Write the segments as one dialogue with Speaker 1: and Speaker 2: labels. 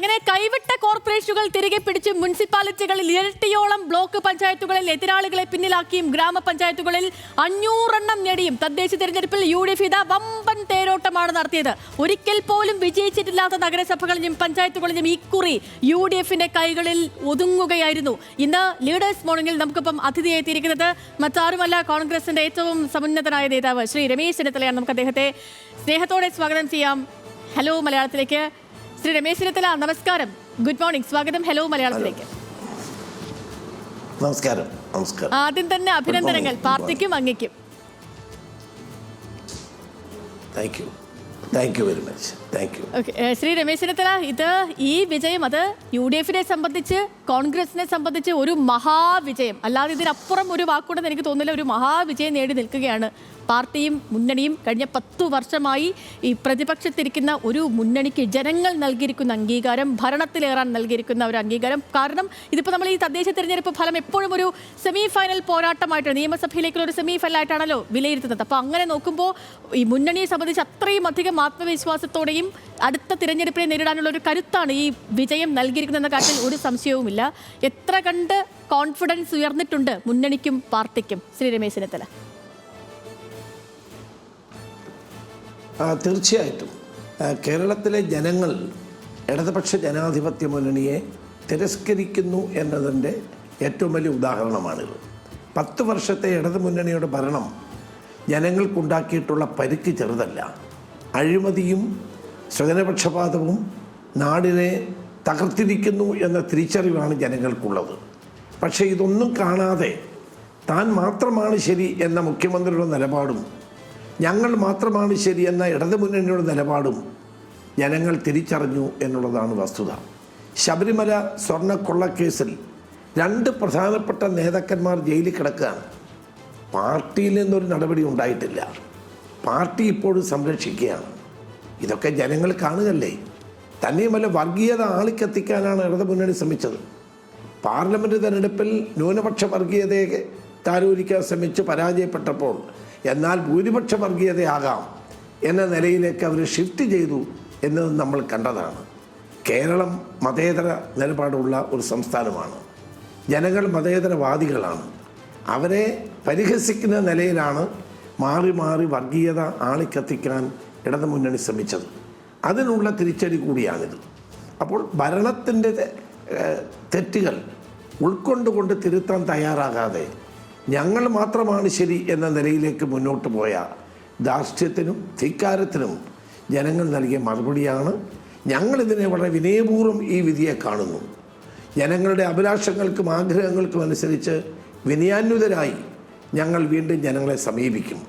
Speaker 1: അങ്ങനെ കൈവിട്ട കോർപ്പറേഷനുകൾ തിരികെ പിടിച്ച് മുനിസിപ്പാലിറ്റികളിൽ ഇരട്ടിയോളം ബ്ലോക്ക് പഞ്ചായത്തുകളിൽ എതിരാളികളെ പിന്നിലാക്കിയും ഗ്രാമപഞ്ചായത്തുകളിൽ അഞ്ഞൂറെണ്ണം നേടിയും തദ്ദേശ തെരഞ്ഞെടുപ്പിൽ യു ഡി എഫ് ഇതാ വമ്പൻ തേരോട്ടമാണ് നടത്തിയത്. ഒരിക്കൽ പോലും വിജയിച്ചിട്ടില്ലാത്ത നഗരസഭകളിലും പഞ്ചായത്തുകളിലും ഇക്കുറി യു ഡി എഫിന്റെ കൈകളിൽ ഒതുങ്ങുകയായിരുന്നു. ഇന്ന് ലീഡേഴ്സ് മോർണിംഗിൽ നമുക്കിപ്പം അതിഥിയായി എത്തിയിരിക്കുന്നത് മറ്റാരുമല്ല കോൺഗ്രസിന്റെ ഏറ്റവും സമുന്നതനായ നേതാവ് ശ്രീ രമേശ് ചെന്നിത്തലയാണ്. നമുക്ക് അദ്ദേഹത്തെ സ്നേഹത്തോടെ സ്വാഗതം ചെയ്യാം. ഹലോ മലയാളത്തിലേക്ക്. ശ്രീ രമേശ് ചെന്നിത്തല നമസ്കാരം. ഗുഡ് മോർണിംഗ് സ്വാഗതം. ഹലോ മലയാളത്തിലേക്ക്.
Speaker 2: നമസ്കാരം. നമസ്കാരം.
Speaker 1: ആദ്യം തന്നെ അഭിനന്ദനങ്ങൾ. പാർട്ടിക്കും അങ്ങയ്ക്കും.
Speaker 2: Thank you thank you very much thank you
Speaker 1: okay Shri Ramesh Chennithala ഇത് ഈ വിജയം അത് യു ഡി എഫിനെ സംബന്ധിച്ച് കോൺഗ്രസിനെ സംബന്ധിച്ച് ഒരു മഹാവിജയം. അല്ലാതെ ഇതിനപ്പുറം ഒരു വാക്കുണ്ടെന്ന് എനിക്ക് തോന്നുന്നില്ല. ഒരു മഹാവിജയം നേടി നിൽക്കുകയാണ് പാർട്ടിയും മുന്നണിയും കഴിഞ്ഞ പത്തു വർഷമായി ഈ പ്രതിപക്ഷത്തിരിക്കുന്ന ഒരു മുന്നണിക്ക് ജനങ്ങൾ നൽകിയിരിക്കുന്ന അംഗീകാരം ഭരണത്തിലേറാൻ നൽകിയിരിക്കുന്ന ഒരു അംഗീകാരം. കാരണം ഇതിപ്പോൾ നമ്മൾ ഈ തദ്ദേശ തിരഞ്ഞെടുപ്പ് ഫലം എപ്പോഴും ഒരു സെമി ഫൈനൽ പോരാട്ടമായിട്ടാണ് നിയമസഭയിലേക്കുള്ള ഒരു സെമി ഫൈനൽ ആയിട്ടാണല്ലോ വിലയിരുത്തുന്നത്. അപ്പോൾ അങ്ങനെ നോക്കുമ്പോൾ ഈ മുന്നണിയെ സംബന്ധിച്ച് അത്രയും അധികം ആത്മവിശ്വാസത്തോടെയും അടുത്ത തിരഞ്ഞെടുപ്പിനെ നേരിടാനുള്ള ഒരു കരുത്താണ് ഈ വിജയം നൽകിയിരിക്കുന്നതെന്ന കാര്യത്തിൽ ഒരു സംശയവുമില്ല. എത്ര കണ്ട് കോൺഫിഡൻസ് ഉയർന്നിട്ടുണ്ട് മുന്നണിക്കും പാർട്ടിക്കും? ശ്രീ രമേശ് ചെന്നിത്തല.
Speaker 2: തീർച്ചയായിട്ടും. കേരളത്തിലെ ജനങ്ങൾ ഇടതുപക്ഷ ജനാധിപത്യ മുന്നണിയെ തിരസ്കരിക്കുന്നു എന്നതിന്റെ ഏറ്റവും വലിയ ഉദാഹരണമാണിത്. പത്ത് വർഷത്തെ ഇടതു മുന്നണിയുടെ ഭരണം ജനങ്ങൾക്കുണ്ടാക്കിയിട്ടുള്ള പരിക്ക് ചെറുതല്ല. അഴിമതിയും സ്വജനപക്ഷപാതവും നാടിനെ തകർത്തിരിക്കുന്നു എന്ന തിരിച്ചറിവാണ് ജനങ്ങൾക്കുള്ളത്. പക്ഷേ ഇതൊന്നും കാണാതെ താൻ മാത്രമാണ് ശരി എന്ന മുഖ്യമന്ത്രിയുടെ നിലപാടും ഞങ്ങൾ മാത്രമാണ് ശരിയെന്ന ഇടതുമുന്നണിയുടെ നിലപാടും ജനങ്ങൾ തിരിച്ചറിഞ്ഞു എന്നുള്ളതാണ് വസ്തുത. ശബരിമല സ്വർണക്കൊള്ളക്കേസിൽ രണ്ട് പ്രധാനപ്പെട്ട നേതാക്കന്മാർ ജയിലിൽ കിടക്കുകയാണ്. പാർട്ടിയിൽ നിന്നൊരു നടപടി ഉണ്ടായിട്ടില്ല. പാർട്ടി ഇപ്പോഴും സംരക്ഷിക്കുകയാണ്. ഇതൊക്കെ ജനങ്ങൾ കാണുകല്ലേ തന്നെയുമല്ല വർഗീയത ആളിക്കത്തിക്കാനാണ് ഇടതുമുന്നണി ശ്രമിച്ചത്. പാർലമെന്റ് തെരഞ്ഞെടുപ്പിൽ ന്യൂനപക്ഷ വർഗീയതയെ താലോലിക്കാൻ ശ്രമിച്ച് പരാജയപ്പെട്ടപ്പോൾ എന്നാൽ ഭൂരിപക്ഷ വർഗീയതയാകാം എന്ന നിലയിലേക്ക് അവർ ഷിഫ്റ്റ് ചെയ്തു എന്നത് നമ്മൾ കണ്ടതാണ്. കേരളം മതേതര നിലപാടുള്ള ഒരു സംസ്ഥാനമാണ്. ജനങ്ങൾ മതേതരവാദികളാണ്. അവരെ പരിഹസിക്കുന്ന നിലയിലാണ് മാറി മാറി വർഗീയത ആളിക്കത്തിക്കാൻ ഇടതു മുന്നണി ശ്രമിച്ചത്. അതിനുള്ള തിരിച്ചടി കൂടിയാണിത്. അപ്പോൾ ഭരണത്തിന്റെ തെറ്റുകൾ ഉൾക്കൊണ്ടുകൊണ്ട് തിരുത്താൻ തയ്യാറാകാതെ ഞങ്ങൾ മാത്രമാണ് ശരി എന്ന നിലയിലേക്ക് മുന്നോട്ട് പോയ ധാർഷ്ട്യത്തിനും ധിക്കാരത്തിനും ജനങ്ങൾ നൽകിയ മറുപടിയാണ്. ഞങ്ങളിതിനെ വളരെ വിനയപൂർവം ഈ വിധിയെ കാണുന്നു. ജനങ്ങളുടെ അഭിലാഷങ്ങൾക്കും ആഗ്രഹങ്ങൾക്കും അനുസരിച്ച് വിനയാന്വിതരായി ഞങ്ങൾ വീണ്ടും ജനങ്ങളെ സമീപിക്കും.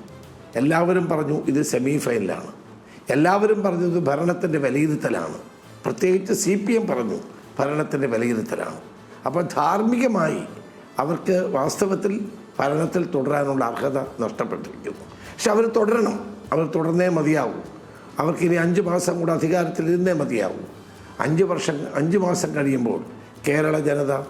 Speaker 2: എല്ലാവരും പറഞ്ഞു ഇത് സെമി ഫൈനലാണ് എല്ലാവരും പറഞ്ഞത് ഭരണത്തിന്റെ വിലയിരുത്തലാണ്. പ്രത്യേകിച്ച് സി പി എം പറഞ്ഞു ഭരണത്തിന്റെ വിലയിരുത്തലാണ്. അപ്പോൾ ധാർമ്മികമായി അവർക്ക് വാസ്തവത്തിൽ ഭരണത്തിൽ തുടരാനുള്ള അർഹത നഷ്ടപ്പെട്ടിരിക്കുന്നു. പക്ഷെ അവർ തുടരണം. അവർ തുടർന്നേ മതിയാവും. അവർക്കിനി അഞ്ച് മാസം കൂടെ അധികാരത്തിൽ ഇരുന്നേ മതിയാവും. അഞ്ച് വർഷം അഞ്ച് മാസം കഴിയുമ്പോൾ കേരള ജനത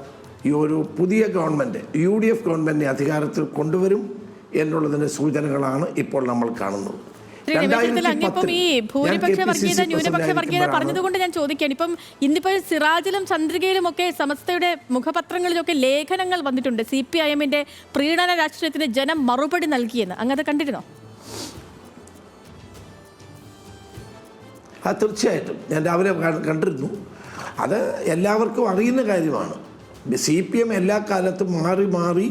Speaker 2: ഈ ഒരു പുതിയ ഗവൺമെന്റ് യു ഡി എഫ് ഗവൺമെന്റിനെ അധികാരത്തിൽ കൊണ്ടുവരും എന്നുള്ളതിന്റെ സൂചനകളാണ് ഇപ്പോൾ നമ്മൾ കാണുന്നത്.
Speaker 1: അങ്ങിപ്പം ഈ
Speaker 2: ഞാൻ
Speaker 1: ഭൂരിപക്ഷ വർഗീയത ന്യൂനപക്ഷ വർഗീയത പറഞ്ഞതുകൊണ്ട് ഞാൻ ചോദിക്കുകയാണ്. ഇപ്പം ഇന്നിപ്പോ സിറാജിലും ചന്ദ്രികയിലും ഒക്കെ സമസ്തയുടെ മുഖപത്രങ്ങളിലൊക്കെ ലേഖനങ്ങൾ വന്നിട്ടുണ്ട്. സി പി ഐ എമ്മിന്റെ പ്രീണന രാഷ്ട്രീയത്തിന് ജനം മറുപടി നൽകിയെന്ന്. അങ്ങനത്തെ കണ്ടിരുന്നോ?
Speaker 2: ആ തീർച്ചയായിട്ടും. ഞാൻ രാവിലെ കണ്ടിരുന്നു. അത് എല്ലാവർക്കും അറിയുന്ന കാര്യമാണ്. സി പി എം എല്ലാ കാലത്തും മാറി മാറി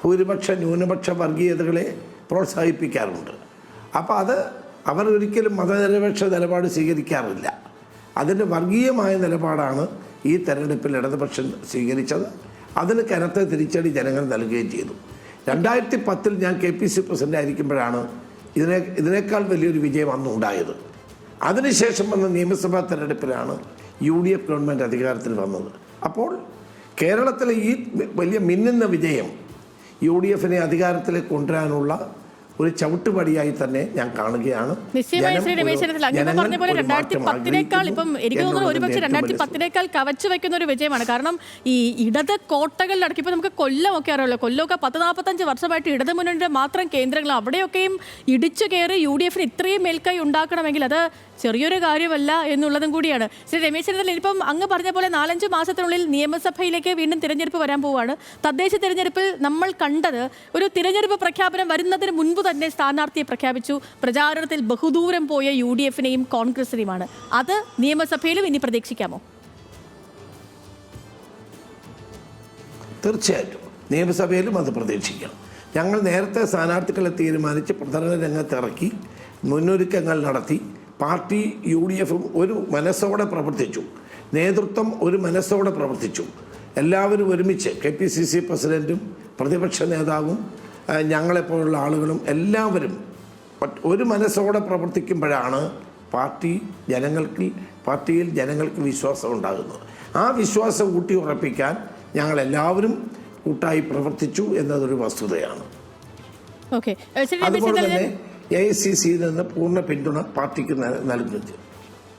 Speaker 2: ഭൂരിപക്ഷ ന്യൂനപക്ഷ വർഗീയതകളെ പ്രോത്സാഹിപ്പിക്കാറുണ്ട്. അപ്പോൾ അത് അവർ ഒരിക്കലും മതനിരപേക്ഷ നിലപാട് സ്വീകരിക്കാറില്ല. അതിന്റെ വർഗീയമായ നിലപാടാണ് ഈ തെരഞ്ഞെടുപ്പിൽ ഇടതുപക്ഷം സ്വീകരിച്ചത്. അതിന് കനത്ത തിരിച്ചടി ജനങ്ങൾ നൽകുകയും ചെയ്തു. രണ്ടായിരത്തി പത്തിൽ ഞാൻ കെ പി സി പ്രസിഡന്റ് ആയിരിക്കുമ്പോഴാണ് ഇതിനെ ഇതിനേക്കാൾ വലിയൊരു വിജയം അന്ന് ഉണ്ടായത്. അതിനുശേഷം വന്ന നിയമസഭാ തെരഞ്ഞെടുപ്പിലാണ് യു ഡി എഫ് ഗവൺമെന്റ് അധികാരത്തിൽ വന്നത്. അപ്പോൾ കേരളത്തിലെ ഈ വലിയ മിന്നുന്ന വിജയം യു ഡി എഫിനെ അധികാരത്തിലേക്ക് കൊണ്ടുവരാനുള്ള ഒരു ചവിട്ടുപടിയായി തന്നെ ഞാൻ കാണുകയാണ്.
Speaker 1: നിശ്ചയമായി ശ്രീ
Speaker 2: ഒരു-
Speaker 1: രമേശ് ചെന്നിത്തല അങ്ങ്
Speaker 2: ജനങ്ങൾ
Speaker 1: പറഞ്ഞ പോലെ രണ്ടായിരത്തി പത്തിനേക്കാൾ ഇപ്പം എനിക്ക് തോന്നുന്നു ഒരുപക്ഷെ രണ്ടായിരത്തി പത്തിനേക്കാൾ കവച്ചു വെക്കുന്ന ഒരു വിജയമാണ്. കാരണം ഈ ഇടത് കോട്ടകളിലടക്കി ഇപ്പം നമുക്ക് കൊല്ലമൊക്കെ അറിയാമല്ലോ കൊല്ലമൊക്കെ പത്ത് നാൽപ്പത്തഞ്ച് വർഷമായിട്ട് ഇടത് മുന്നണിയുടെ മാത്രം കേന്ദ്രങ്ങൾ അവിടെയൊക്കെയും ഇടിച്ചു കയറി യു ഡി എഫിന് ഇത്രയും മേൽക്കായി ഉണ്ടാക്കണമെങ്കിൽ അത് ചെറിയൊരു കാര്യമല്ല എന്നുള്ളതും കൂടിയാണ്. ശ്രീ രമേശ് ചെന്നിത്തല ഇപ്പം അങ്ങ് പറഞ്ഞ പോലെ നാലഞ്ച് മാസത്തിനുള്ളിൽ നിയമസഭയിലേക്ക് വീണ്ടും തിരഞ്ഞെടുപ്പ് വരാൻ പോവുകയാണ് തദ്ദേശ തിരഞ്ഞെടുപ്പിൽ നമ്മൾ കണ്ടത് ഒരു തിരഞ്ഞെടുപ്പ് പ്രഖ്യാപനം വരുന്നതിന് മുൻപ് തന്നെ സ്ഥാനാർത്ഥിയെ പ്രഖ്യാപിച്ചു. പ്രചാരണത്തിൽ ബഹുദൂരം പോയ യു ഡി എഫിനെയും കോൺഗ്രസിനെയുമാണ്. അത് നിയമസഭയിലും ഇനി പ്രതീക്ഷിക്കാമോ?
Speaker 2: തീർച്ചയായിട്ടും. നിയമസഭയിലും അത് പ്രതീക്ഷിക്കണം ഞങ്ങൾ നേരത്തെ സ്ഥാനാർത്ഥികളെ തീരുമാനിച്ച് പ്രചരണ രംഗത്ത് ഇറക്കി മുന്നൊരുക്കങ്ങൾ നടത്തി പാർട്ടി യു ഡി എഫും ഒരു മനസ്സോടെ പ്രവർത്തിച്ചു. നേതൃത്വം ഒരു മനസ്സോടെ പ്രവർത്തിച്ചു. എല്ലാവരും ഒരുമിച്ച് കെ പി സി സി പ്രസിഡന്റും പ്രതിപക്ഷ നേതാവും ഞങ്ങളെപ്പോലുള്ള ആളുകളും എല്ലാവരും ഒരു മനസ്സോടെ പ്രവർത്തിക്കുമ്പോഴാണ് പാർട്ടി ജനങ്ങൾക്ക് പാർട്ടിയിൽ ജനങ്ങൾക്ക് വിശ്വാസം ഉണ്ടാകുന്നത്. ആ വിശ്വാസം ഊട്ടി ഉറപ്പിക്കാൻ ഞങ്ങളെല്ലാവരും കൂട്ടായി പ്രവർത്തിച്ചു എന്നതൊരു വസ്തുതയാണ്. അതുപോലെ തന്നെ എ ഐ സി സിയിൽ നിന്ന് പൂർണ പിന്തുണ പാർട്ടിക്ക് നൽകുന്നു നൽകുന്നുണ്ട്.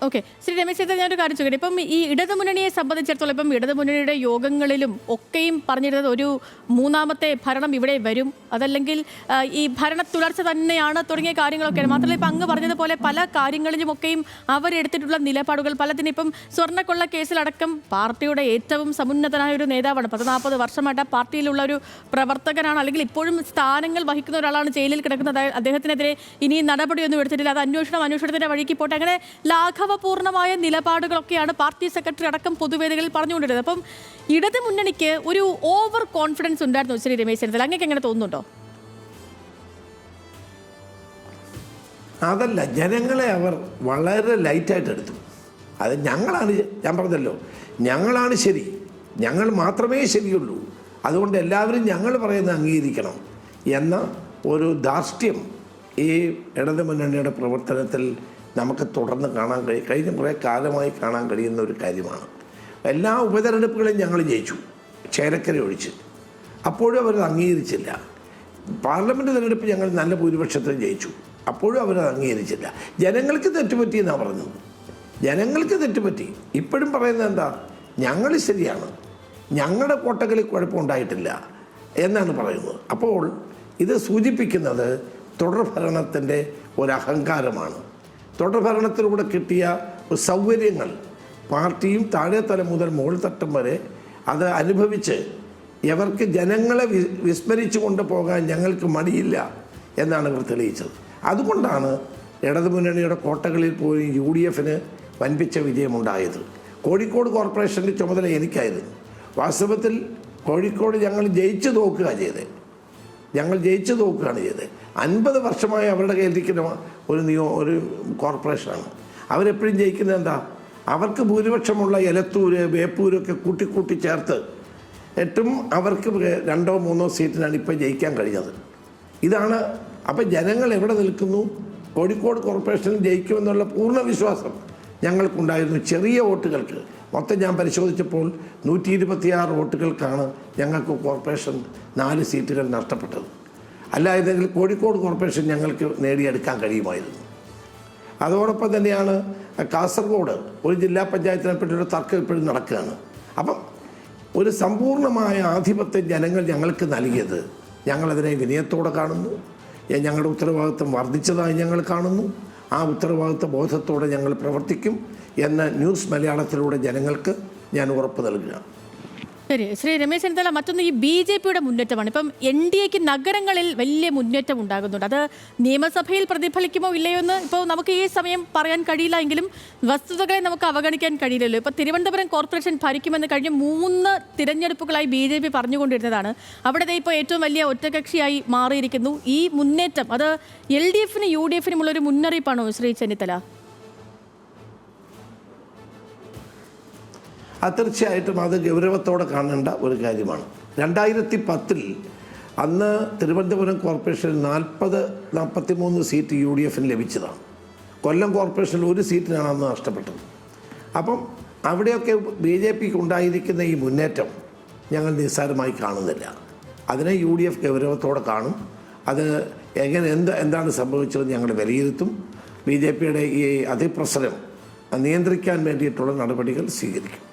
Speaker 1: ഓക്കെ ശ്രീ രമേശ് ചേട്ടാ ഞാനൊരു കാര്യം ചോദിക്കട്ടെ. ഇപ്പം ഈ ഇടതുമുന്നണിയെ സംബന്ധിച്ചിടത്തോളം ഇപ്പം ഇടതുമുന്നണിയുടെ യോഗങ്ങളിലും ഒക്കെയും പറഞ്ഞിരുന്നത് ഒരു മൂന്നാമത്തെ ഭരണം ഇവിടെ വരും. അതല്ലെങ്കിൽ ഈ ഭരണ തുടർച്ച തന്നെയാണ് തുടങ്ങിയ കാര്യങ്ങളൊക്കെയാണ്. മാത്രമല്ല ഇപ്പം അങ്ങ് പറഞ്ഞതുപോലെ പല കാര്യങ്ങളിലും കാര്യങ്ങളിലുമൊക്കെയും അവരെടുത്തിട്ടുള്ള നിലപാടുകൾ. പലതിനും ഇപ്പം സ്വർണക്കൊള്ള കേസിലടക്കം പാർട്ടിയുടെ ഏറ്റവും സമുന്നതനായ ഒരു നേതാവാണ്. പത്ത് നാൽപ്പത് വർഷമായിട്ട് ആ പാർട്ടിയിലുള്ള ഒരു പ്രവർത്തകനാണ്. അല്ലെങ്കിൽ ഇപ്പോഴും സ്ഥാനങ്ങൾ വഹിക്കുന്ന ഒരാളാണ് ജയിലിൽ കിടക്കുന്നത്. അദ്ദേഹത്തിനെതിരെ ഇനി നടപടിയൊന്നും എടുത്തിട്ടില്ല. അത് അന്വേഷണം അന്വേഷണത്തിന്റെ വഴിക്ക് പോട്ടെ. അങ്ങനെ ലാഘവപൂർണമായ നിലപാടുകളൊക്കെയാണ് പാർട്ടി സെക്രട്ടറി അടക്കം പൊതുവേദികളിൽ പറഞ്ഞുകൊണ്ടിരുന്നത്. അപ്പം ഇടത് മുന്നണിക്ക് ഒരു ഓവർ കോൺഫിഡൻസ് ഉണ്ടായിരുന്നു ശ്രീ രമേശ് ചെന്നിത്തല. അങ്ങേക്ക് എങ്ങനെ തോന്നുന്നുണ്ടോ?
Speaker 2: അതല്ല ജനങ്ങളെ അവർ വളരെ ലൈറ്റായിട്ട് എടുത്തു. അത് ഞങ്ങളാണ് ഞാൻ പറഞ്ഞല്ലോ ഞങ്ങളാണ് ശരി. ഞങ്ങൾ മാത്രമേ ശരിയുള്ളൂ. അതുകൊണ്ട് എല്ലാവരും ഞങ്ങൾ പറയുന്നത് അംഗീകരിക്കണം എന്ന ഒരു ധാർഷ്ട്യം ഈ ഇടതു മുന്നണിയുടെ പ്രവർത്തനത്തിൽ നമുക്ക് തുടർന്ന് കാണാൻ കഴിയും. കഴിഞ്ഞ കുറേ കാലമായി കാണാൻ കഴിയുന്ന ഒരു കാര്യമാണ്. എല്ലാ ഉപതെരഞ്ഞെടുപ്പുകളും ഞങ്ങൾ ജയിച്ചു. ചേരക്കര ഒഴിച്ച്. അപ്പോഴും അവരത് അംഗീകരിച്ചില്ല. പാർലമെന്റ് തിരഞ്ഞെടുപ്പ് ഞങ്ങൾ നല്ല ഭൂരിപക്ഷത്തിൽ ജയിച്ചു. അപ്പോഴും അവരത് അംഗീകരിച്ചില്ല. ജനങ്ങൾക്ക് തെറ്റുപറ്റി എന്നാണ് പറഞ്ഞത് ജനങ്ങൾക്ക് തെറ്റുപറ്റി. ഇപ്പോഴും പറയുന്നത് എന്താ? ഞങ്ങൾ ശരിയാണ്. ഞങ്ങളുടെ കോട്ടകളിൽ കുഴപ്പമുണ്ടായിട്ടില്ല എന്നാണ് പറയുന്നത്. അപ്പോൾ ഇത് സൂചിപ്പിക്കുന്നത് തുടർഭരണത്തിന്റെ ഒരു അഹങ്കാരമാണ് തുടർഭരണത്തിലൂടെ കിട്ടിയ സൗകര്യങ്ങൾ പാർട്ടിയും താഴെ തലം മുതൽ മുകൾ തട്ടം വരെ അത് അനുഭവിച്ച് ഇവർക്ക് ജനങ്ങളെ വി വിസ്മരിച്ചു കൊണ്ടുപോകാൻ ഞങ്ങൾക്ക് മടിയില്ല എന്നാണ് ഇവർ തെളിയിച്ചത്. അതുകൊണ്ടാണ് ഇടതുമുന്നണിയുടെ കോട്ടകളിൽ പോയി യു ഡി എഫിന് വൻപിച്ച വിജയമുണ്ടായത്. കോഴിക്കോട് കോർപ്പറേഷന്റെ ചുമതല എനിക്കായിരുന്നു. വാസ്തവത്തിൽ കോഴിക്കോട് ഞങ്ങൾ ജയിച്ചു തോക്കുക ചെയ്തത്. ഞങ്ങൾ ജയിച്ചു തോക്കുകയാണ് ചെയ്തത്. അൻപത് വർഷമായി അവരുടെ കയ്യിലിരിക്കുന്ന ഒരു നിയോ ഒരു കോർപ്പറേഷനാണ്. അവരെപ്പോഴും ജയിക്കുന്നത് എന്താ? അവർക്ക് ഭൂരിപക്ഷമുള്ള എലത്തൂര് വേപ്പൂരൊക്കെ കൂട്ടിക്കൂട്ടി ചേർത്ത് ഏറ്റവും അവർക്ക് രണ്ടോ മൂന്നോ സീറ്റിനാണ് ഇപ്പോൾ ജയിക്കാൻ കഴിഞ്ഞത്. ഇതാണ് അപ്പം ജനങ്ങൾ എവിടെ നിൽക്കുന്നു? കോഴിക്കോട് കോർപ്പറേഷനിൽ ജയിക്കുമെന്നുള്ള പൂർണ വിശ്വാസം ഞങ്ങൾക്കുണ്ടായിരുന്നു ചെറിയ വോട്ടുകൾക്ക്. മൊത്തം ഞാൻ പരിശോധിച്ചപ്പോൾ നൂറ്റി ഇരുപത്തിയാറ് വോട്ടുകൾക്കാണ് ഞങ്ങൾക്ക് കോർപ്പറേഷൻ നാല് സീറ്റുകൾ നഷ്ടപ്പെട്ടത്. അല്ലായിരുന്നെങ്കിൽ കോഴിക്കോട് കോർപ്പറേഷൻ ഞങ്ങൾക്ക് നേടിയെടുക്കാൻ കഴിയുമായിരുന്നു. അതോടൊപ്പം തന്നെയാണ് കാസർഗോഡ് ഒരു ജില്ലാ പഞ്ചായത്തിനെ പറ്റിയൊരു തർക്കം ഇപ്പോഴും നടക്കുകയാണ്. അപ്പം ഒരു സമ്പൂർണമായ ആധിപത്യം ജനങ്ങൾ ഞങ്ങൾക്ക് നൽകിയത് ഞങ്ങളതിനെ വിനയത്തോടെ കാണുന്നു. ഞങ്ങളുടെ ഉത്തരവാദിത്വം വർദ്ധിച്ചതായി ഞങ്ങൾ കാണുന്നു. ആ ഉത്തരവാദിത്വ ബോധത്തോടെ ഞങ്ങൾ പ്രവർത്തിക്കും എന്ന് ന്യൂസ് മലയാളത്തിലൂടെ ജനങ്ങൾക്ക് ഞാൻ ഉറപ്പ് നൽകുകയാണ്.
Speaker 1: ശരി. ശ്രീ രമേശ് ചെന്നിത്തല മറ്റൊന്ന് ഈ ബി ജെ പിയുടെ മുന്നേറ്റമാണ്. ഇപ്പം എൻ ഡി എക്ക് നഗരങ്ങളിൽ വലിയ മുന്നേറ്റം ഉണ്ടാകുന്നുണ്ട്. അത് നിയമസഭയിൽ പ്രതിഫലിക്കുമോ ഇല്ലയോ എന്ന് ഇപ്പോൾ നമുക്ക് ഈ സമയം പറയാൻ കഴിയില്ല എങ്കിലും വസ്തുതകളെ നമുക്ക് അവഗണിക്കാൻ കഴിയില്ലല്ലോ. ഇപ്പോൾ തിരുവനന്തപുരം കോർപ്പറേഷൻ ഭരിക്കുമെന്ന് കഴിഞ്ഞ് മൂന്ന് തിരഞ്ഞെടുപ്പുകളായി ബി ജെ പി പറഞ്ഞുകൊണ്ടിരുന്നതാണ്. അവിടെ ഇപ്പോൾ ഏറ്റവും വലിയ ഒറ്റകക്ഷിയായി മാറിയിരിക്കുന്നു. ഈ മുന്നേറ്റം അത് എൽ ഡി എഫിനും യു ഡി എഫിനുമുള്ള ഒരു മുന്നറിയിപ്പാണോ ശ്രീ ചെന്നിത്തല?
Speaker 2: അത് തീർച്ചയായിട്ടും അത് ഗൗരവത്തോടെ കാണേണ്ട ഒരു കാര്യമാണ്. രണ്ടായിരത്തി പത്തിൽ അന്ന് തിരുവനന്തപുരം കോർപ്പറേഷനിൽ നാൽപ്പത് നാൽപ്പത്തി മൂന്ന് സീറ്റ് യു ഡി എഫിന് ലഭിച്ചതാണ്. കൊല്ലം കോർപ്പറേഷനിൽ ഒരു സീറ്റിനാണ് അന്ന് നഷ്ടപ്പെട്ടത്. അപ്പം അവിടെയൊക്കെ ബി ജെ പിക്ക് ഉണ്ടായിരിക്കുന്ന ഈ മുന്നേറ്റം ഞങ്ങൾ നിസ്സാരമായി കാണുന്നില്ല. അതിനെ യു ഡി എഫ് ഗൗരവത്തോടെ കാണും. അത് എങ്ങനെ എന്ത് എന്താണ് സംഭവിച്ചതെന്ന് ഞങ്ങൾ വിലയിരുത്തും. ബി ജെ പിയുടെ ഈ അതിപ്രസരം നിയന്ത്രിക്കാൻ വേണ്ടിയിട്ടുള്ള നടപടികൾ സ്വീകരിക്കും.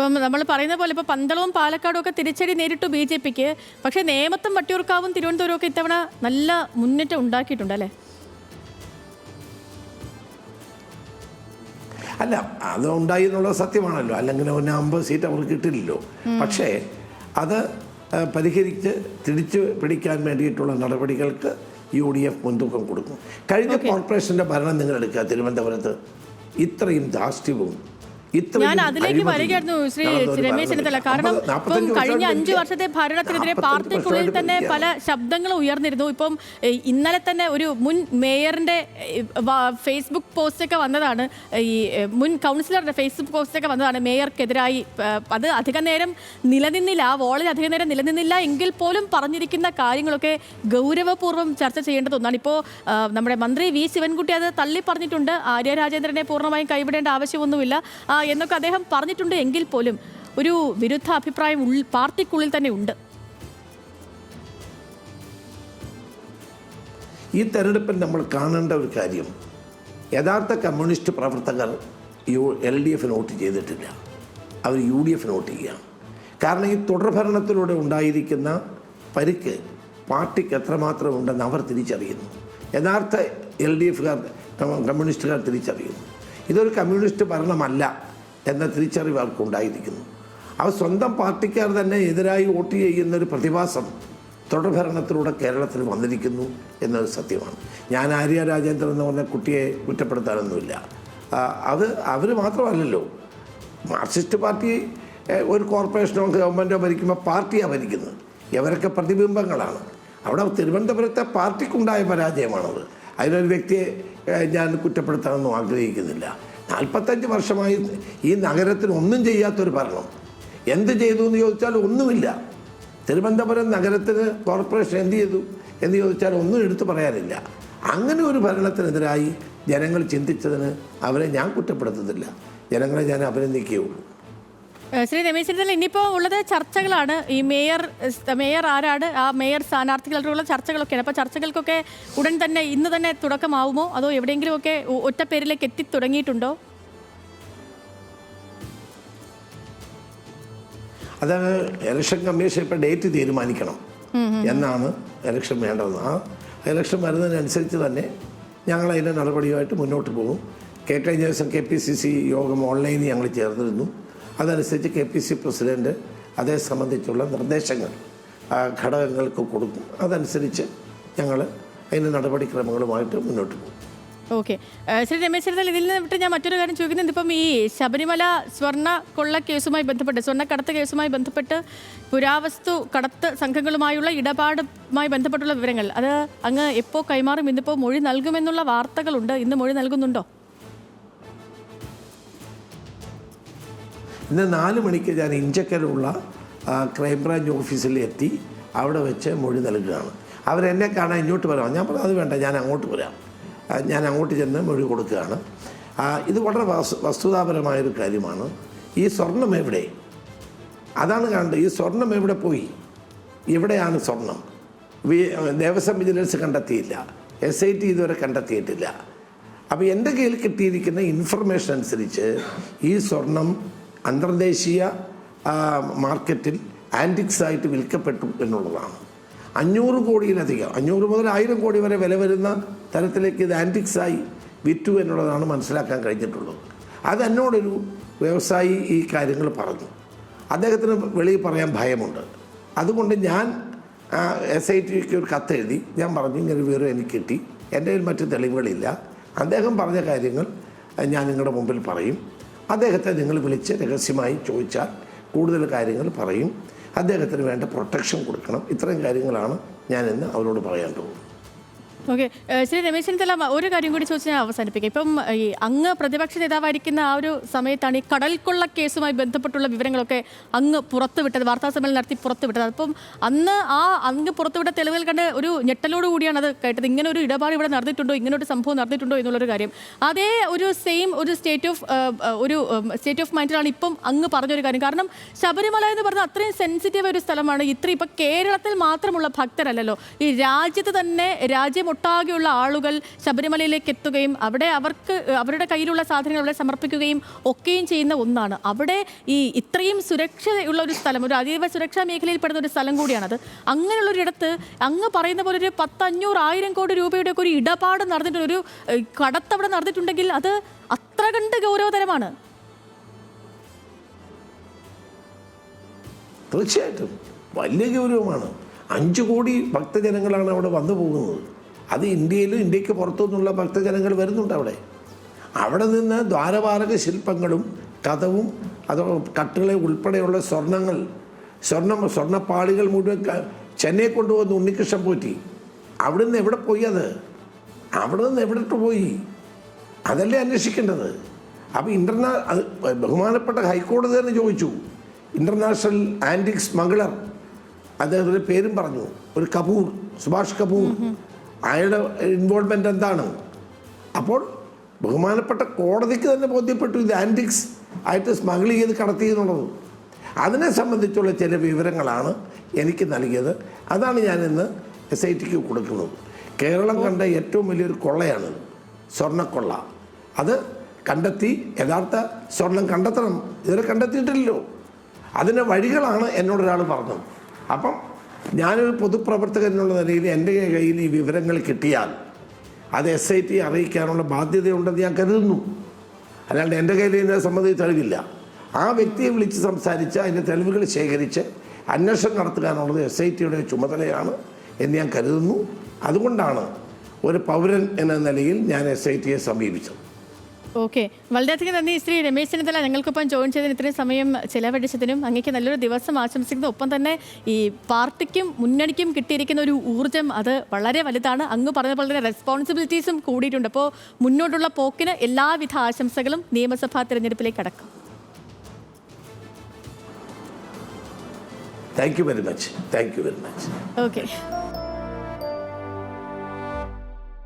Speaker 1: ഇപ്പം നമ്മൾ പറയുന്ന പോലെ ഇപ്പോൾ പന്തളവും പാലക്കാടും ഒക്കെ തിരിച്ചടി നേരിട്ടു ബി ജെ പിക്ക്. പക്ഷേ നേമത്തും വട്ടിയൂർക്കാവും തിരുവനന്തപുരവും ഒക്കെ ഇത്തവണ നല്ല മുന്നേറ്റം ഉണ്ടാക്കിയിട്ടുണ്ട് അല്ലേ?
Speaker 2: അല്ല അത് ഉണ്ടായി എന്നുള്ളത് സത്യമാണല്ലോ. അല്ലെങ്കിൽ പിന്നെ അമ്പത് സീറ്റ് അവർക്ക് കിട്ടില്ലല്ലോ. പക്ഷേ അത് പരിഹരിച്ച് തിരിച്ചു പിടിക്കാൻ വേണ്ടിയിട്ടുള്ള നടപടികൾക്ക് യു ഡി എഫ് മുൻതൂക്കം കൊടുക്കും. കഴിഞ്ഞ കോർപ്പറേഷന്റെ ഭരണം നിങ്ങൾ എടുക്കുക തിരുവനന്തപുരത്ത്. ഇത്രയും ധാർഷ്ട്യവും
Speaker 1: ഞാൻ അതിലേക്ക് വരികയായിരുന്നു ശ്രീ രമേശ് ചെന്നിത്തല. കാരണം ഇപ്പം കഴിഞ്ഞ അഞ്ച് വർഷത്തെ ഭരണത്തിനെതിരെ പാർട്ടിക്കുള്ളിൽ തന്നെ പല
Speaker 2: ശബ്ദങ്ങൾ
Speaker 1: ശബ്ദങ്ങളും ഉയർന്നിരുന്നു. ഇപ്പം ഇന്നലെ തന്നെ ഒരു മുൻ മേയറിന്റെ ഫേസ്ബുക്ക് പോസ്റ്റ് ഒക്കെ വന്നതാണ്. ഈ മുൻ കൗൺസിലറുടെ ഫേസ്ബുക്ക് പോസ്റ്റ് ഒക്കെ വന്നതാണ് മേയർക്കെതിരായി. അത് അധിക നേരം നിലനിന്നില്ല വോളിൽ അധിക നേരം നിലനിന്നില്ല എങ്കിൽ പോലും പറഞ്ഞിരിക്കുന്ന കാര്യങ്ങളൊക്കെ ഗൗരവപൂർവം ചർച്ച ചെയ്യേണ്ടത് ഒന്നാണ്. ഇപ്പോൾ നമ്മുടെ മന്ത്രി വി. ശിവൻകുട്ടി അത് തള്ളി പറഞ്ഞിട്ടുണ്ട് ആര്യ രാജേന്ദ്രനെ പൂർണമായും കൈവിടേണ്ട ആവശ്യമൊന്നുമില്ല. എന്നൊക്കെ അദ്ദേഹം പറഞ്ഞിട്ടുണ്ട് എങ്കിൽ പോലും ഒരു വിരുദ്ധ അഭിപ്രായം ഉൾ പാർട്ടിക്കുള്ളിൽ തന്നെ ഉണ്ട്.
Speaker 2: ഈ തെരഞ്ഞെടുപ്പിൽ നമ്മൾ കാണേണ്ട ഒരു കാര്യം യഥാർത്ഥ കമ്മ്യൂണിസ്റ്റ് പ്രവർത്തകർ യു എൽ ഡി എഫിന് വോട്ട് ചെയ്തിട്ടില്ല. അവർ യു ഡി എഫിന് വോട്ട് ചെയ്യുകയാണ്. കാരണം ഈ തുടർഭരണത്തിലൂടെ ഉണ്ടായിരിക്കുന്ന പരിക്ക് പാർട്ടിക്ക് എത്രമാത്രം ഉണ്ടെന്ന് അവർ തിരിച്ചറിയുന്നു. യഥാർത്ഥ എൽ ഡി എഫുകാർ കമ്മ്യൂണിസ്റ്റുകാർ തിരിച്ചറിയുന്നു. ഇതൊരു കമ്മ്യൂണിസ്റ്റ് ഭരണമല്ല. എന്ന തിരിച്ചറിവ് അവർക്ക് ഉണ്ടായിരിക്കുന്നു അവർ സ്വന്തം പാർട്ടിക്കാർ തന്നെ എതിരായി വോട്ട് ചെയ്യുന്ന ഒരു പ്രതിഭാസം തുടർഭരണത്തിലൂടെ കേരളത്തിൽ വന്നിരിക്കുന്നു എന്നത് സത്യമാണ്. ഞാൻ ആര്യ രാജേന്ദ്രൻ എന്ന് പറഞ്ഞ കുട്ടിയെ കുറ്റപ്പെടുത്താനൊന്നുമില്ല. അത് അവർ മാത്രമല്ലല്ലോ. മാർക്സിസ്റ്റ് പാർട്ടി ഒരു കോർപ്പറേഷനോ ഗവൺമെന്റോ ഭരിക്കുമ്പോൾ പാർട്ടിയാണ് ഭരിക്കുന്നത്. ഇവരൊക്കെ പ്രതിബിംബങ്ങളാണ്. അവിടെ തിരുവനന്തപുരത്തെ പാർട്ടിക്കുണ്ടായ പരാജയമാണത്. അതിനൊരു വ്യക്തിയെ ഞാൻ കുറ്റപ്പെടുത്താനൊന്നും ആഗ്രഹിക്കുന്നില്ല. നാൽപ്പത്തഞ്ച് വർഷമായി ഈ നഗരത്തിന് ഒന്നും ചെയ്യാത്തൊരു ഭരണം. എന്ത് ചെയ്തു എന്ന് ചോദിച്ചാൽ ഒന്നുമില്ല. തിരുവനന്തപുരം നഗരത്തിന് കോർപ്പറേഷൻ എന്ത് ചെയ്തു എന്ന് ചോദിച്ചാൽ ഒന്നും എടുത്തു പറയാനില്ല. അങ്ങനെ ഒരു ഭരണത്തിനെതിരായി ജനങ്ങൾ ചിന്തിച്ചതിന് അവരെ ഞാൻ കുറ്റപ്പെടുത്തുന്നില്ല. ജനങ്ങളെ ഞാൻ അഭിനന്ദിക്കുകയുള്ളൂ.
Speaker 1: ശ്രീ രമേശ് ചെന്നിത്തല ഇനിയിപ്പോൾ ഉള്ളത് ചർച്ചകളാണ്. ഈ മേയർ മേയർ ആരാണ്? ആ മേയർ സ്ഥാനാർത്ഥികളുള്ള ചർച്ചകളൊക്കെയാണ്. അപ്പോൾ ചർച്ചകൾക്കൊക്കെ ഉടൻ തന്നെ ഇന്ന് തന്നെ തുടക്കമാവുമോ? അതോ എവിടെയെങ്കിലുമൊക്കെ ഒറ്റപ്പേരിലേക്ക് ഒറ്റ പേരിലേക്ക് എത്തി തുടങ്ങിയിട്ടുണ്ടോ?
Speaker 2: അത് എലക്ഷൻ കമ്മീഷൻ ഇപ്പം ഡേറ്റ് തീരുമാനിക്കണം എന്നാണ് എലക്ഷൻ വേണ്ടതെന്ന് ആ ഇലക്ഷൻ വരുന്നതിനനുസരിച്ച് തന്നെ ഞങ്ങൾ അതിന്റെ നടപടിയുമായിട്ട് മുന്നോട്ട് പോകും. കെ ദിവസം കെ പി സി സി യോഗം ഓൺലൈനിൽ ഞങ്ങൾ ചേർന്നിരുന്നു. അതനുസരിച്ച് കെ പി സി പ്രസിഡന്റ് അതേ സംബന്ധിച്ചുള്ള നിർദ്ദേശങ്ങൾ ഘടകങ്ങൾക്ക് കൊടുക്കും. അതനുസരിച്ച് ഞങ്ങൾ അതിന്റെ നടപടിക്രമങ്ങളുമായിട്ട് മുന്നോട്ട് പോകും.
Speaker 1: ഓക്കെ. ശ്രീ രമേശ് ചെന്നിത്തല ഇതിൽ നിന്ന് ഞാൻ മറ്റൊരു കാര്യം ചോദിക്കുന്നത് ഇപ്പം ഈ ശബരിമല സ്വർണ കൊള്ള കേസുമായി ബന്ധപ്പെട്ട് സ്വർണക്കടത്ത് കേസുമായി ബന്ധപ്പെട്ട് പുരാവസ്തു കടത്ത് സംഘങ്ങളുമായുള്ള ഇടപാടുമായി ബന്ധപ്പെട്ടുള്ള വിവരങ്ങൾ അത് അങ്ങ് എപ്പോൾ കൈമാറും ഇന്നിപ്പോൾ മൊഴി നൽകുമെന്നുള്ള വാർത്തകളുണ്ട് ഇന്ന് മൊഴി നൽകുന്നുണ്ടോ?
Speaker 2: ഇന്ന് നാല് മണിക്ക് ഞാൻ ഇഞ്ചക്കലുള്ള ആ, ക്രൈംബ്രാഞ്ച് ഓഫീസിൽ എത്തി അവിടെ വെച്ച് മൊഴി നൽകുകയാണ്. അവരെന്നെ കാണാൻ ഇങ്ങോട്ട് വരാം. ഞാൻ പറഞ്ഞു അത് വേണ്ട ഞാൻ അങ്ങോട്ട് വരാം. ഞാൻ അങ്ങോട്ട് ചെന്ന് മൊഴി കൊടുക്കുകയാണ്. ഇത് വളരെ വസ്തു വസ്തുതാപരമായൊരു കാര്യമാണ്. ഈ സ്വർണം എവിടെ? അതാണ് കണ്ടത് ഈ സ്വർണം എവിടെ പോയി? എവിടെയാണ് സ്വർണം. ദേവസ്വം വിജിലൻസ് കണ്ടെത്തിയില്ല. എസ് ഐ ടി ഇതുവരെ കണ്ടെത്തിയിട്ടില്ല. അപ്പോൾ എന്റെ കയ്യിൽ കിട്ടിയിരിക്കുന്ന ഇൻഫർമേഷൻ അനുസരിച്ച് ഈ സ്വർണം അന്തർദേശീയ മാർക്കറ്റിൽ ആന്റിക്സായിട്ട് വിൽക്കപ്പെട്ടു എന്നുള്ളതാണ്. അഞ്ഞൂറ് കോടിയിലധികം അഞ്ഞൂറ് മുതൽ ആയിരം കോടി വരെ വില വരുന്ന തരത്തിലേക്ക് ഇത് ആന്റിക്സായി വിറ്റു എന്നുള്ളതാണ് മനസ്സിലാക്കാൻ കഴിഞ്ഞിട്ടുള്ളത്. അത് എന്നോടൊരു വ്യവസായി ഈ കാര്യങ്ങൾ പറഞ്ഞു. അദ്ദേഹത്തിന് വെളിയിൽ പറയാൻ ഭയമുണ്ട്. അതുകൊണ്ട് ഞാൻ എസ് ഐ ടിക്ക് ഒരു കത്ത് എഴുതി. ഞാൻ പറഞ്ഞു ഇങ്ങനെ വിവരം എനിക്ക് കിട്ടി. എന്റെ കയ്യിൽ മറ്റു തെളിവുകളില്ല. അദ്ദേഹം പറഞ്ഞ കാര്യങ്ങൾ ഞാൻ നിങ്ങളുടെ മുമ്പിൽ പറയും. അദ്ദേഹത്തെ നിങ്ങൾ വിളിച്ച് രഹസ്യമായി ചോദിച്ചാൽ കൂടുതൽ കാര്യങ്ങൾ പറയും. അദ്ദേഹത്തിന് വേണ്ട പ്രൊട്ടക്ഷൻ കൊടുക്കണം. ഇത്രയും കാര്യങ്ങളാണ് ഞാൻ അവരോട് പറയാൻ പോകുന്നത്.
Speaker 1: ഓക്കെ ശ്രീ രമേശ് ചെന്നിത്തല ഒരു കാര്യം കൂടി ചോദിച്ച് ഞാൻ അവസാനിപ്പിക്കാം. ഇപ്പം ഈ അങ്ങ് പ്രതിപക്ഷ നേതാവായിരിക്കുന്ന ആ ഒരു സമയത്താണ് ഈ കടൽക്കൊള്ള കേസുമായി ബന്ധപ്പെട്ടുള്ള വിവരങ്ങളൊക്കെ അങ്ങ് പുറത്തുവിട്ടത് വാർത്താ സമ്മേളനം നടത്തി പുറത്തുവിട്ടത്. അപ്പം അന്ന് ആ അങ്ങ് പുറത്തുവിട്ട തെളിവുകൾ കണ്ട് ഒരു ഞെട്ടലോട് കൂടിയാണ് അത് കേട്ടത്. ഇങ്ങനെ ഒരു ഇടപാട് ഇവിടെ നടന്നിട്ടുണ്ടോ ഇങ്ങനൊരു സംഭവം നടന്നിട്ടുണ്ടോ എന്നുള്ളൊരു കാര്യം. അതേ ഒരു സെയിം ഒരു സ്റ്റേറ്റ് ഓഫ് ഒരു സ്റ്റേറ്റ് ഓഫ് മൈൻഡിലാണ് ഇപ്പം അങ്ങ് പറഞ്ഞൊരു കാര്യം. കാരണം ശബരിമല എന്ന് പറഞ്ഞാൽ അത്രയും സെൻസിറ്റീവ് ഒരു സ്ഥലമാണ്. ഇത്ര ഇപ്പം കേരളത്തിൽ മാത്രമുള്ള ഭക്തരല്ലല്ലോ. ഈ രാജ്യത്ത് തന്നെ രാജ്യമൊട്ടാകെയുള്ള ആളുകൾ ശബരിമലയിലേക്ക് എത്തുകയും അവിടെ അവർക്ക് അവരുടെ കയ്യിലുള്ള സാധനങ്ങൾ അവിടെ സമർപ്പിക്കുകയും ഒക്കെയും ചെയ്യുന്ന ഒന്നാണ്. അവിടെ ഈ ഇത്രയും സുരക്ഷയുള്ള ഒരു സ്ഥലം ഒരു അതീവ സുരക്ഷാ മേഖലയിൽ പെടുന്ന ഒരു സ്ഥലം കൂടിയാണത്. അങ്ങനെയുള്ളൊരിടത്ത് അങ്ങ് പറയുന്ന പോലെ ഒരു പത്തഞ്ഞൂറ് ആയിരം കോടി രൂപയുടെ ഒക്കെ ഒരു ഇടപാട് നടന്നിട്ടുണ്ട്. ഒരു കടത്തവിടെ നടന്നിട്ടുണ്ടെങ്കിൽ അത് അത്ര കണ്ട് ഗൗരവതരമാണ്.
Speaker 2: തീർച്ചയായിട്ടും. വലിയ ഗൗരവമാണ്. അഞ്ച് കോടി ഭക്തജനങ്ങളാണ് അവിടെ വന്നു പോകുന്നത്. അത് ഇന്ത്യയിലും ഇന്ത്യയ്ക്ക് പുറത്തു നിന്നുള്ള ഭക്തജനങ്ങൾ വരുന്നുണ്ട് അവിടെ. അവിടെ നിന്ന് ദ്വാരപാലക ശില്പങ്ങളും കഥവും അത് കട്ടുകളെ ഉൾപ്പെടെയുള്ള സ്വർണങ്ങൾ സ്വർണം സ്വർണപ്പാളികൾ മുഴുവൻ ചെന്നൈ കൊണ്ടുവന്ന് ഉണ്ണികൃഷ്ണൻ പോറ്റി. അവിടെ നിന്ന് എവിടെ പോയി അത്? അവിടെ നിന്ന് എവിടെട്ട് പോയി? അതല്ലേ അന്വേഷിക്കേണ്ടത്? അപ്പോൾ ഇന്റർനാ ബഹുമാനപ്പെട്ട ഹൈക്കോടതി തന്നെ ചോദിച്ചു. ഇന്റർനാഷണൽ ആന്റിക് സ്മഗ്ലർ അദ്ദേഹത്തിന്റെ പേരും പറഞ്ഞു. ഒരു കപൂർ സുഭാഷ് കപൂർ. അയാളുടെ ഇൻവോൾവ്മെന്റ് എന്താണ്? അപ്പോൾ ബഹുമാനപ്പെട്ട കോടതിക്ക് തന്നെ ബോധ്യപ്പെട്ടു ഇത് ആന്റിക്സ് ആയിട്ട് സ്മഗിൾ ചെയ്ത് കടത്തി എന്നുള്ളത്. അതിനെ സംബന്ധിച്ചുള്ള ചില വിവരങ്ങളാണ് എനിക്ക് നൽകിയത്. അതാണ് ഞാൻ ഇന്ന് എസ് ഐ ടിക്ക് കൊടുക്കുന്നത്. കേരളം കണ്ട ഏറ്റവും വലിയൊരു കൊള്ളയാണ് സ്വർണക്കൊള്ള. അത് കണ്ടെത്തി യഥാർത്ഥ സ്വർണം കണ്ടെത്തണം. ഇതുവരെ കണ്ടെത്തിയിട്ടില്ലല്ലോ. അതിന്റെ വഴികളാണ് എന്നോടൊരാൾ പറഞ്ഞത് അപ്പം ഞാനൊരു പൊതുപ്രവർത്തകൻ എന്നുള്ള നിലയിൽ എന്റെ കയ്യിൽ ഈ വിവരങ്ങൾ കിട്ടിയാൽ അത് എസ് ഐ ടി അറിയിക്കാനുള്ള ബാധ്യതയുണ്ടെന്ന് ഞാൻ കരുതുന്നു. അല്ലാണ്ട് എന്റെ കയ്യിൽ ഇതിനെ സംബന്ധിച്ച് തെളിവില്ല. ആ വ്യക്തിയെ വിളിച്ച് സംസാരിച്ച് അതിന്റെ തെളിവുകൾ ശേഖരിച്ച് അന്വേഷണം നടത്തുവാനുള്ളത് എസ് ഐ ടിയുടെ ചുമതലയാണ് എന്ന് ഞാൻ കരുതുന്നു. അതുകൊണ്ടാണ് ഒരു പൗരൻ എന്ന നിലയിൽ ഞാൻ എസ് ഐ ടിയെ സമീപിച്ചത്.
Speaker 1: ഓക്കെ. വളരെയധികം നന്ദി ശ്രീ രമേശ് ചെന്നിത്തല. ഞങ്ങൾക്കൊപ്പം ജോയിൻ ചെയ്തതിന് ഇത്രയും സമയം ചെലവഴിച്ചതിനും അങ്ങേക്ക് നല്ലൊരു ദിവസം ആശംസിക്കുന്നു. ഒപ്പം തന്നെ ഈ പാർട്ടിക്കും മുന്നണിക്കും കിട്ടിയിരിക്കുന്ന ഒരു ഊർജം അത് വളരെ വലുതാണ്. അങ്ങ് പറഞ്ഞ പോലെ തന്നെ റെസ്പോൺസിബിലിറ്റീസും കൂടിയിട്ടുണ്ട്. അപ്പോൾ മുന്നോട്ടുള്ള പോക്കിന് എല്ലാവിധ ആശംസകളും നിയമസഭാ തിരഞ്ഞെടുപ്പിലേക്ക് അടക്കം.
Speaker 2: Thank you very much thank you very much
Speaker 1: okay.